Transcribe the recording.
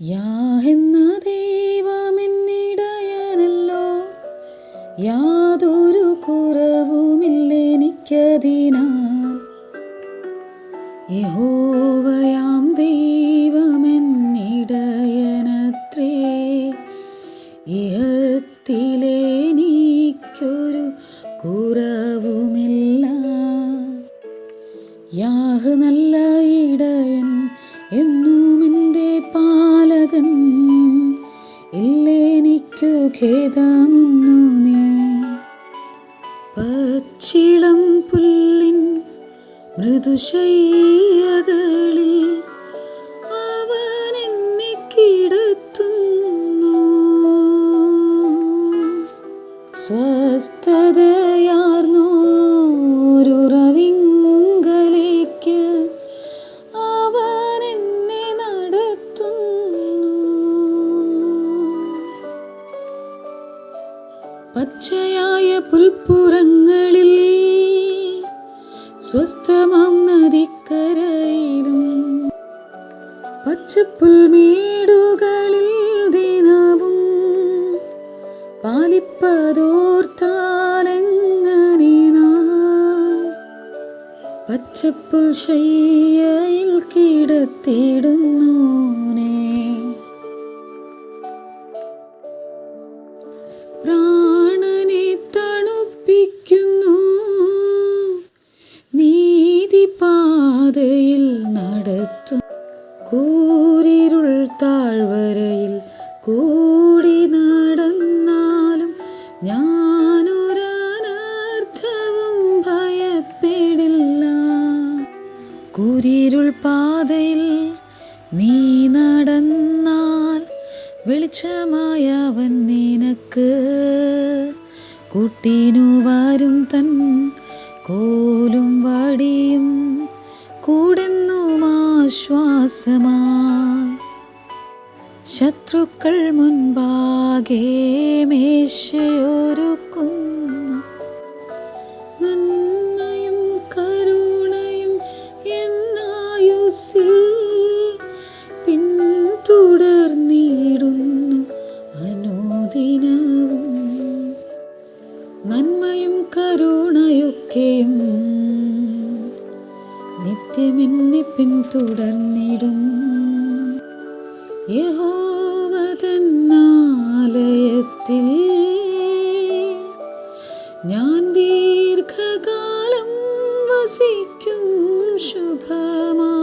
യാ എന്ന ദൈവമെന്നിടയനല്ലോ യാതൊരു കുറവുമില്ലെനിക്കതിനാൽ യഹോവയാം ദൈവമെന്നിടയനത്രേ ഇഹത്തിലെനിക്കൊരു കുറവുമില്ല. യാഹ് നല്ല ഇടയൻ എന്നും ഖേദമൊന്നുമേ പച്ചിളം പുല്ലിൻ മൃദുശയ്യകളിൽ അവൻ എന്നെ കിടത്തുന്നു. സ്വസ്ഥതയാർന്നോരുറവിങ്കലേക്ക് പച്ചയായ പുൽപ്പുറങ്ങളിൽ സ്വസ്ഥമാം നദിക്കരയിലും പച്ചപ്പുൽമേടുകളിൽ ദിനവും പാലിപ്പതോർത്താലെങ്ങനെ പച്ചപ്പുൽ ശയ്യയിൽ കിടത്തിടുന്നോനേ കൂരിരുൾ താഴ്വരയിൽ കൂടി നടന്നാലും ഞാനൊരനർത്ഥവും ഭയപ്പെടില്ല. കുരിരുൾ പാതയിൽ നീ നടന്നാൽ വെളിച്ചമായ അവൻ നിനക്ക് കുട്ടീനു വരും തൻ കോലും വടിയും കൂടെന്നും ആശ്വാസമായി. ശത്രുക്കൾ മുൻപാകെ മേശയൊരുക്കുന്നു. നന്മയും കരുണയും എന്നായുസിൽ പിന്തുടർന്നിടുന്നു അനുദിനവും. നന്മയും കരുണയൊക്കെയും നിത്യമെന്നെ പിന്തുടർന്നിടും യഹോവതന്നാലയത്തിൽ ഞാൻ ദീർഘകാലം വസിക്കും ശുഭമാ